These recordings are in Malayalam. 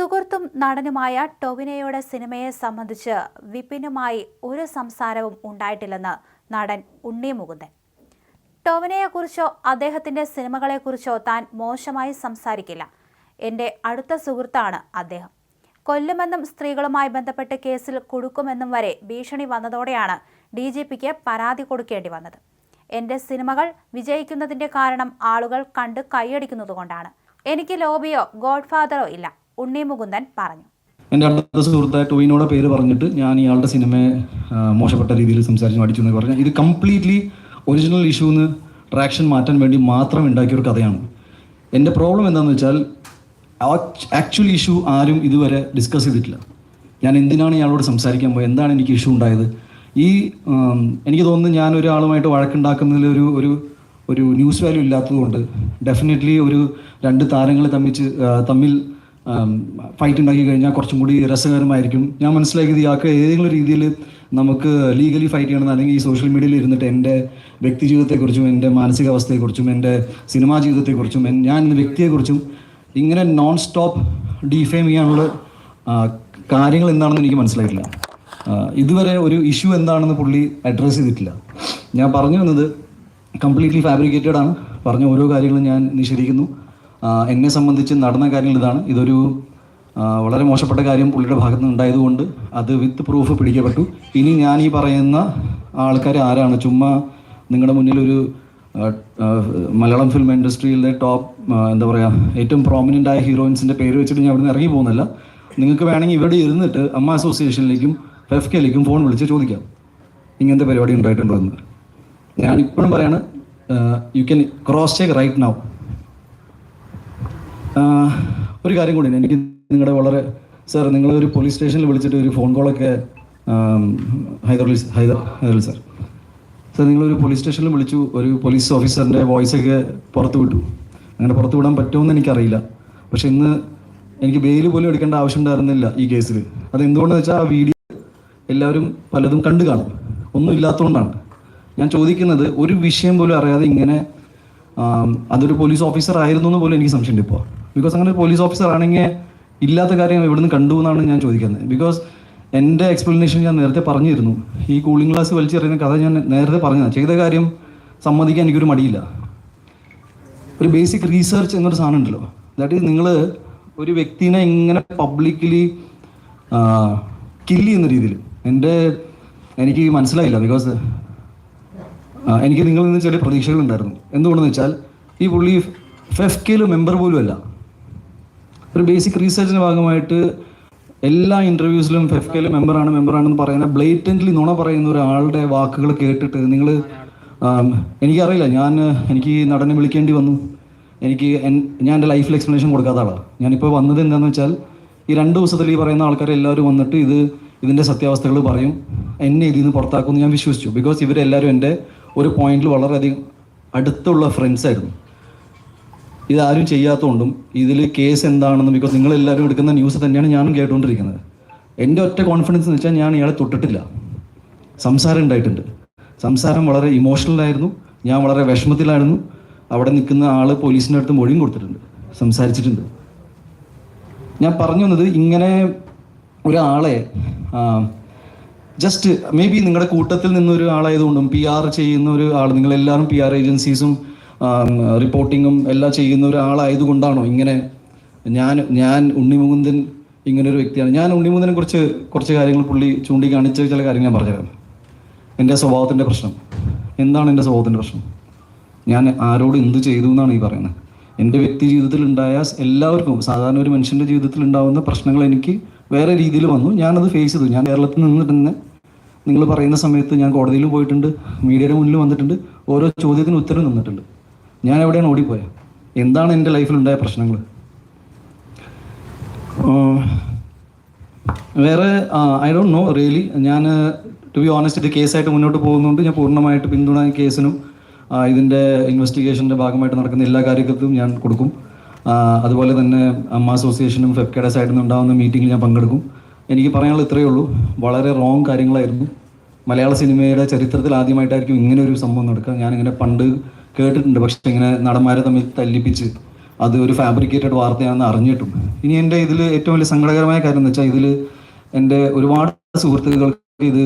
സുഹൃത്തും നടനുമായ ടൊവിനോയുടെ സിനിമയെ സംബന്ധിച്ച് വിപിനുമായി ഒരു സംസാരവും ഉണ്ടായിട്ടില്ലെന്ന് നടൻ ഉണ്ണി മുകുന്ദൻ. ടൊവിനയെക്കുറിച്ചോ അദ്ദേഹത്തിന്റെ സിനിമകളെക്കുറിച്ചോ താൻ മോശമായി സംസാരിക്കില്ല. എന്റെ അടുത്ത സുഹൃത്താണ് അദ്ദേഹം. കൊല്ലുമെന്നും സ്ത്രീകളുമായി ബന്ധപ്പെട്ട് കേസിൽ കുടുക്കുമെന്നും വരെ ഭീഷണി വന്നതോടെയാണ് ഡി ജി പിക്ക് പരാതി കൊടുക്കേണ്ടി വന്നത്. എന്റെ സിനിമകൾ വിജയിക്കുന്നതിന്റെ കാരണം ആളുകൾ കണ്ട് കൈയടിക്കുന്നതുകൊണ്ടാണ്. എനിക്ക് ലോബിയോ ഗോഡ്ഫാദറോ ഇല്ല. ഉണ്ണി മുകുന്ദൻ പറഞ്ഞു. എന്റെ അടുത്ത സുഹൃത്തായ ടോയിനോടെ പേര് പറഞ്ഞിട്ട് ഞാൻ ഇയാളുടെ സിനിമയെ മോശപ്പെട്ട രീതിയിൽ സംസാരിച്ച് അടിച്ചു എന്ന് പറഞ്ഞാൽ ഇത് കംപ്ലീറ്റ്ലി ഒറിജിനൽ ഇഷ്യൂന്ന് ട്രാക്ഷൻ മാറ്റാൻ വേണ്ടി മാത്രം ഉണ്ടാക്കിയ ഒരു കഥയാണ്. എന്റെ പ്രോബ്ലം എന്താണെന്ന് വെച്ചാൽ ആക്ച്വൽ ഇഷ്യൂ ആരും ഇതുവരെ ഡിസ്കസ് ചെയ്തിട്ടില്ല. ഞാൻ എന്തിനാണ് ഇയാളോട് സംസാരിക്കാൻ പോയത്? എന്താണ് എനിക്ക് ഇഷ്യൂ ഉണ്ടായത്? ഈ എനിക്ക് തോന്നുന്നു ഞാൻ ഒരാളുമായിട്ട് വഴക്കുണ്ടാക്കുന്നതിൽ ഒരു ഒരു ഒരു ന്യൂസ് വാല്യൂ ഇല്ലാത്തതുകൊണ്ട് ഡെഫിനറ്റ്ലി ഒരു രണ്ട് താരങ്ങൾ തമ്മിച്ച് തമ്മിൽ ഫൈറ്റ് ഉണ്ടാക്കി കഴിഞ്ഞാൽ കുറച്ചും കൂടി രസകരമായിരിക്കും. ഞാൻ മനസ്സിലാക്കിയത് ഇയാൾക്ക് ഏതെങ്കിലും രീതിയിൽ നമുക്ക് ലീഗലി ഫൈറ്റ് ചെയ്യണം അല്ലെങ്കിൽ ഈ സോഷ്യൽ മീഡിയയിൽ ഇരുന്നിട്ട് എന്റെ വ്യക്തി ജീവിതത്തെക്കുറിച്ചും എന്റെ മാനസികാവസ്ഥയെക്കുറിച്ചും എന്റെ സിനിമാ ജീവിതത്തെക്കുറിച്ചും ഞാൻ ഇന്ന് വ്യക്തിയെക്കുറിച്ചും ഇങ്ങനെ നോൺ സ്റ്റോപ്പ് ഡിഫെയിം ചെയ്യാനുള്ള കാര്യങ്ങൾ എന്താണെന്ന് എനിക്ക് മനസ്സിലായിട്ടില്ല. ഇതുവരെ ഒരു ഇഷ്യൂ എന്താണെന്ന് പുള്ളി അഡ്രസ്സ് ചെയ്തിട്ടില്ല. ഞാൻ പറഞ്ഞു വന്നത് കംപ്ലീറ്റ്ലി ഫാബ്രിക്കേറ്റഡ് ആണ്. പറഞ്ഞ ഓരോ കാര്യങ്ങളും ഞാൻ നിഷേധിക്കുന്നു. എന്നെ സംബന്ധിച്ച് നടന്ന കാര്യങ്ങൾ ഇതാണ്. ഇതൊരു വളരെ മോശപ്പെട്ട കാര്യം പുള്ളിയുടെ ഭാഗത്ത് ഉണ്ടായതുകൊണ്ട് അത് വിത്ത് പ്രൂഫ് പിടിക്കപ്പെട്ടു ഇനി ഞാൻ ഈ പറയുന്ന ആൾക്കാർ ആരാണ്? ചുമ്മാ നിങ്ങളുടെ മുന്നിൽ ഒരു മലയാളം ഫിലിം ഇൻഡസ്ട്രിയിലെ ടോപ്പ് എന്താ പറയുക ഏറ്റവും പ്രോമിനന്റ് ആയ ഹീറോയിൻസിന്റെ പേര് വെച്ചിട്ട് ഞാൻ ഇവിടുന്ന് ഇറങ്ങി പോകുന്നില്ല നിങ്ങൾക്ക് വേണമെങ്കിൽ ഇവിടെ ഇരുന്നിട്ട് അമ്മ അസോസിയേഷനിലേക്കും എഫ് കെയിലേക്കും ഫോൺ വിളിച്ച് ചോദിക്കാം. ഇങ്ങനത്തെ പരിപാടി ഉണ്ടായിട്ടുണ്ടോ എന്ന്. ഞാൻ ഇപ്പോഴും പറയാണ് you can cross check right now ഒരു കാര്യം കൂടി എനിക്ക് നിങ്ങളുടെ വളരെ സാർ നിങ്ങൾ ഒരു പോലീസ് സ്റ്റേഷനിൽ വിളിച്ചിട്ട് ഒരു ഫോൺ കോളൊക്കെ ഹൈദറലി ഹൈദർ അലി സാർ. സാർ നിങ്ങളൊരു പോലീസ് സ്റ്റേഷനിൽ വിളിച്ചു ഒരു പോലീസ് ഓഫീസറിന്റെ വോയിസ് ഒക്കെ പുറത്തു വിട്ടു. അങ്ങനെ പുറത്തു വിടാൻ പറ്റുമെന്ന് എനിക്കറിയില്ല. പക്ഷെ ഇന്ന് എനിക്ക് ബെയിൽ പോലും എടുക്കേണ്ട ആവശ്യം ഉണ്ടായിരുന്നില്ല ഈ കേസിൽ അത് എന്തുകൊണ്ടെന്ന് വെച്ചാൽ ആ വീഡിയോ എല്ലാവരും പലതും കണ്ടു കാണും. ഒന്നും ഇല്ലാത്തതുകൊണ്ടാണ് ഞാൻ ചോദിക്കുന്നത് ഒരു വിഷയം പോലും അറിയാതെ ഇങ്ങനെ അതൊരു പോലീസ് ഓഫീസർ ആയിരുന്നു എന്ന് പോലും എനിക്ക് സംശയമുണ്ട് ഇപ്പോൾ ബിക്കോസ് അങ്ങനെ പോലീസ് ഓഫീസർ ആണെങ്കിൽ ഇല്ലാത്ത കാര്യം എവിടുന്ന് കണ്ടു എന്നാണ് ഞാൻ ചോദിക്കുന്നത്. ബിക്കോസ് എന്റെ എക്സ്പ്ലനേഷൻ ഞാൻ നേരത്തെ പറഞ്ഞിരുന്നു. ഈ കൂളിംഗ് ഗ്ലാസ് വലിച്ചെറിയുന്ന കഥ ഞാൻ നേരത്തെ പറഞ്ഞതാണ്. ചെയ്ത കാര്യം സമ്മതിക്കാൻ എനിക്കൊരു മടിയില്ല. ഒരു ബേസിക് റീസെർച്ച് എന്നൊരു സാധനം ഉണ്ടല്ലോ. ദാറ്റ് ഈസ് നിങ്ങൾ ഒരു വ്യക്തിനെ ഇങ്ങനെ പബ്ലിക്കലി കില്ല് ചെയ്യുന്ന രീതിയിൽ. എന്റെ എനിക്ക് മനസ്സിലായില്ല. ബിക്കോസ് എനിക്ക് നിങ്ങളിൽ നിന്ന് ചെറിയ പ്രതീക്ഷകളുണ്ടായിരുന്നു. എന്തുകൊണ്ടെന്ന് വെച്ചാൽ ഈ പുള്ളി ഫെഫ്കെയിൽ മെമ്പർ പോലും അല്ല ഒരു ബേസിക് റീസെർച്ചിന്റെ ഭാഗമായിട്ട് എല്ലാ ഇന്റർവ്യൂസിലും ഫെഫ് കെയിൽ മെമ്പറാണ് മെമ്പറാണെന്ന് പറയുന്ന ബ്ലേറ്റന്റ്ലി നുണ പറയുന്ന ഒരാളുടെ വാക്കുകൾ കേട്ടിട്ട് നിങ്ങൾ എനിക്കറിയില്ല ഞാൻ എനിക്ക് നടനെ വിളിക്കേണ്ടി വന്നു. എനിക്ക് ഞാൻ എന്റെ ലൈഫിൽ എക്സ്പ്ലനേഷൻ കൊടുക്കാത്ത ആളാണ് ഞാനിപ്പോൾ വന്നത് എന്താണെന്ന് വെച്ചാൽ ഈ രണ്ട് ദിവസത്തിൽ ഈ പറയുന്ന ആൾക്കാർ എല്ലാവരും വന്നിട്ട് ഇത് ഇതിന്റെ സത്യാവസ്ഥകൾ പറയും. എന്നെ ഇതിൽ നിന്ന് പുറത്താക്കുമെന്ന് ഞാൻ വിശ്വസിച്ചു. ബിക്കോസ് ഇവരെല്ലാവരും എന്റെ ഒരു പോയിന്റിൽ വളരെയധികം അടുത്തുള്ള ഫ്രണ്ട്സ് ആയിരുന്നു. ഇതാരും ചെയ്യാത്തതുകൊണ്ടും ഇതിൽ കേസ് എന്താണെന്നും ബിക്കോസ് നിങ്ങളെല്ലാവരും എടുക്കുന്ന ന്യൂസ് തന്നെയാണ് ഞാനും കേട്ടുകൊണ്ടിരിക്കുന്നത്. എന്റെ ഒറ്റ കോൺഫിഡൻസ് എന്ന് വെച്ചാൽ ഞാൻ ഇയാളെ തൊട്ടിട്ടില്ല. സംസാരം ഉണ്ടായിട്ടുണ്ട്. സംസാരം വളരെ ഇമോഷണലായിരുന്നു ഞാൻ വളരെ വിഷമത്തിലായിരുന്നു. അവിടെ നിൽക്കുന്ന ആൾ പോലീസിന്റെ അടുത്ത് മൊഴിയും കൊടുത്തിട്ടുണ്ട്. സംസാരിച്ചിട്ടുണ്ട്. ഞാൻ പറഞ്ഞു വന്നത് ഇങ്ങനെ ഒരാളെ ജസ്റ്റ് മേ ബി നിങ്ങളുടെ കൂട്ടത്തിൽ നിന്നൊരു ആളായതുകൊണ്ടും പി ആർ ചെയ്യുന്ന ഒരു ആൾ നിങ്ങളെല്ലാവരും പി ആർ ഏജൻസീസും റിപ്പോർട്ടിങ്ങും എല്ലാം ചെയ്യുന്ന ഒരാളായതുകൊണ്ടാണോ ഇങ്ങനെ ഞാൻ ഞാൻ ഉണ്ണിമുകുന്ദൻ ഇങ്ങനെ ഒരു വ്യക്തിയാണ്. ഞാൻ ഉണ്ണിമുകുന്ദനെ കുറിച്ച് കുറച്ച് കാര്യങ്ങൾ പുള്ളി ചൂണ്ടിക്കാണിച്ച ചില കാര്യങ്ങൾ ഞാൻ പറഞ്ഞുതരാം. എന്റെ സ്വഭാവത്തിന്റെ പ്രശ്നം. എന്താണ് എന്റെ സ്വഭാവത്തിന്റെ പ്രശ്നം? ഞാൻ ആരോട് എന്ത് ചെയ്തു എന്നാണ് ഈ പറയുന്നത്. എന്റെ വ്യക്തി ജീവിതത്തിൽ ഉണ്ടായ എല്ലാവർക്കും സാധാരണ ഒരു മനുഷ്യന്റെ ജീവിതത്തിൽ ഉണ്ടാകുന്ന പ്രശ്നങ്ങൾ എനിക്ക് വേറെ രീതിയിൽ വന്നു. ഞാനത് ഫേസ് ചെയ്തു. ഞാൻ കേരളത്തിൽ നിന്നിട്ട് തന്നെ നിങ്ങൾ പറയുന്ന സമയത്ത് ഞാൻ കോടതിയിൽ പോയിട്ടുണ്ട് മീഡിയയുടെ മുന്നിൽ വന്നിട്ടുണ്ട് ഓരോ ചോദ്യത്തിന് ഉത്തരം നിന്നിട്ടുണ്ട് ഞാൻ എവിടെയാണ് ഓടിപ്പോയത്? എന്താണ് എന്റെ ലൈഫിലുണ്ടായ പ്രശ്നങ്ങൾ? വേറെ ഐ ഡോണ്ട് നോ റിയലി ഞാൻ ടു ബി ഓണസ്റ്റ് ഇത് കേസായിട്ട് മുന്നോട്ട് പോകുന്നതുകൊണ്ട് ഞാൻ പൂർണമായിട്ട് പിന്തുണ കേസിനും ഇതിന്റെ ഇൻവെസ്റ്റിഗേഷന്റെ ഭാഗമായിട്ട് നടക്കുന്ന എല്ലാ കാര്യങ്ങൾക്കും ഞാൻ കൊടുക്കും. അതുപോലെ തന്നെ അമ്മ അസോസിയേഷനും സൈഡിൽ നിന്ന് ഉണ്ടാകുന്ന മീറ്റിങ്ങിൽ ഞാൻ പങ്കെടുക്കും. എനിക്ക് പറയാനുള്ള ഇത്രയേ ഉള്ളൂ. വളരെ റോങ് കാര്യങ്ങളായിരുന്നു. മലയാള സിനിമയുടെ ചരിത്രത്തിൽ ആദ്യമായിട്ടായിരിക്കും ഇങ്ങനെ ഒരു സംഭവം നടക്കുക. ഞാനിങ്ങനെ പണ്ട് കേട്ടിട്ടുണ്ട്. പക്ഷെ ഇങ്ങനെ നടന്മാരെ തമ്മിൽ തല്ലിപ്പിച്ച് അത് ഒരു ഫാബ്രിക്കേറ്റഡ് വാർത്തയാണെന്ന് അറിഞ്ഞിട്ടും ഇനി എന്റെ ഇതിൽ ഏറ്റവും വലിയ സങ്കടകരമായ കാര്യം എന്ന് വെച്ചാൽ ഇതിൽ എന്റെ ഒരുപാട് സുഹൃത്തുക്കൾക്ക് ഇത്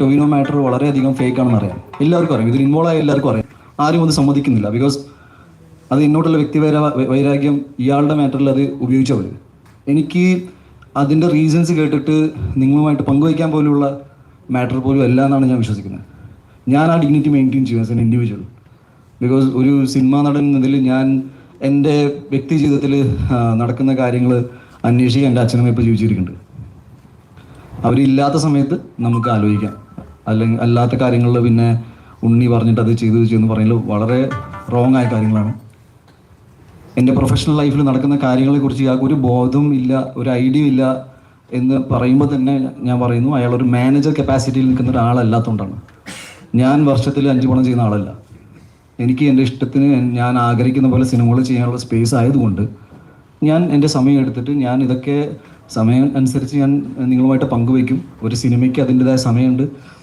ടൊവിനോ മാറ്റർ വളരെയധികം ഫേക്ക് ആണെന്ന് അറിയാം. എല്ലാവർക്കും അറിയാം. ഇതിൽ ഇൻവോൾവ് ആയ എല്ലാവർക്കും അറിയാം. ആരും അത് സമ്മതിക്കുന്നില്ല. ബിക്കോസ് അത് എന്നോടുള്ള വ്യക്തി വൈരാഗ്യം ഇയാളുടെ മാറ്ററിൽ അത് ഉപയോഗിച്ചവർ എനിക്ക് അതിന്റെ റീസൺസ് കേട്ടിട്ട് നിങ്ങളുമായിട്ട് പങ്കുവയ്ക്കാൻ പോലുള്ള മാറ്റർ പോലും അല്ല എന്നാണ് ഞാൻ വിശ്വസിക്കുന്നത്. ഞാൻ ആ ഡിഗ്നിറ്റി മെയിന്റെയിൻ ചെയ്യുന്നത് ആസ് എൻ ഇൻഡിവിജ്വൽ ബിക്കോസ് ഒരു സിനിമാ നടൻ എന്നതിൽ ഞാൻ എന്റെ വ്യക്തി ജീവിതത്തിൽ നടക്കുന്ന കാര്യങ്ങൾ അന്വേഷിക്കാൻ എന്റെ അച്ഛനും ഇപ്പോൾ ജീവിച്ചിരിക്കുന്നുണ്ട്. അവരില്ലാത്ത സമയത്ത് നമുക്ക് ആലോചിക്കാം. അല്ലെങ്കിൽ അല്ലാത്ത കാര്യങ്ങളിൽ പിന്നെ ഉണ്ണി പറഞ്ഞിട്ട് അത് ചെയ്തു ചെയ്യുന്നു പറയുന്നത് വളരെ റോങ് ആയ കാര്യങ്ങളാണ്. എന്റെ പ്രൊഫഷണൽ ലൈഫിൽ നടക്കുന്ന കാര്യങ്ങളെക്കുറിച്ച് ഇയാൾക്ക് ഒരു ബോധവും ഇല്ല ഒരു ഐഡിയ ഇല്ല എന്ന് പറയുമ്പോൾ തന്നെ ഞാൻ പറയുന്നു അയാൾ ഒരു മാനേജർ കപ്പാസിറ്റിയിൽ നിൽക്കുന്ന ഒരാളല്ലാത്തതുകൊണ്ടാണ്. ഞാൻ വർഷത്തിൽ അഞ്ച് പണം ചെയ്യുന്ന ആളല്ല. എനിക്ക് എന്റെ ഇഷ്ടത്തിന് ഞാൻ ആഗ്രഹിക്കുന്ന പോലെ സിനിമകൾ ചെയ്യാനുള്ള സ്പേസ് ആയതുകൊണ്ട് ഞാൻ എന്റെ സമയം എടുത്തിട്ട് ഞാൻ ഇതൊക്കെ സമയം അനുസരിച്ച് ഞാൻ നിങ്ങളുമായിട്ട് പങ്കുവയ്ക്കും. ഒരു സിനിമയ്ക്ക് അതിന്റെതായ സമയമുണ്ട്.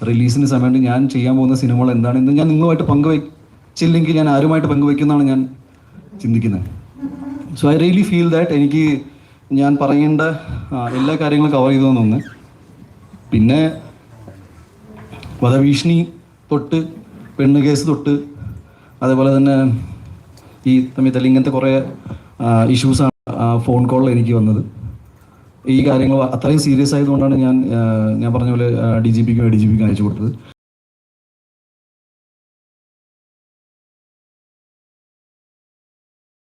റിലീസിന് സമയമുണ്ട്. ഞാൻ ചെയ്യാൻ പോകുന്ന സിനിമകൾ എന്താണെന്ന് ഞാൻ നിങ്ങളുമായിട്ട് പങ്കുവയ്ച്ചില്ലെങ്കിൽ ഞാൻ ആരുമായിട്ട് പങ്കുവയ്ക്കുന്നതാണ് ഞാൻ ചിന്തിക്കുന്നത്. So I really feel that എനിക്ക് ഞാൻ പറയേണ്ട എല്ലാ കാര്യങ്ങളും കവർ ചെയ്തു തന്നൊന്ന് പിന്നെ വധഭീഷണി തൊട്ട് പെണ്ണ് കേസ് തൊട്ട് അതേപോലെ തന്നെ ഈ തമ്മിൽ ഇങ്ങനത്തെ കുറേ ഇഷ്യൂസാണ് ഫോൺ കോളിൽ എനിക്ക് വന്നത്. ഈ കാര്യങ്ങൾ അത്രയും സീരിയസ് ആയതുകൊണ്ടാണ് ഞാൻ ഞാൻ പറഞ്ഞ പോലെ ഡി ജി പിക്കും എ ഡി ജി പിക്കും അയച്ചു കൊടുത്തത്.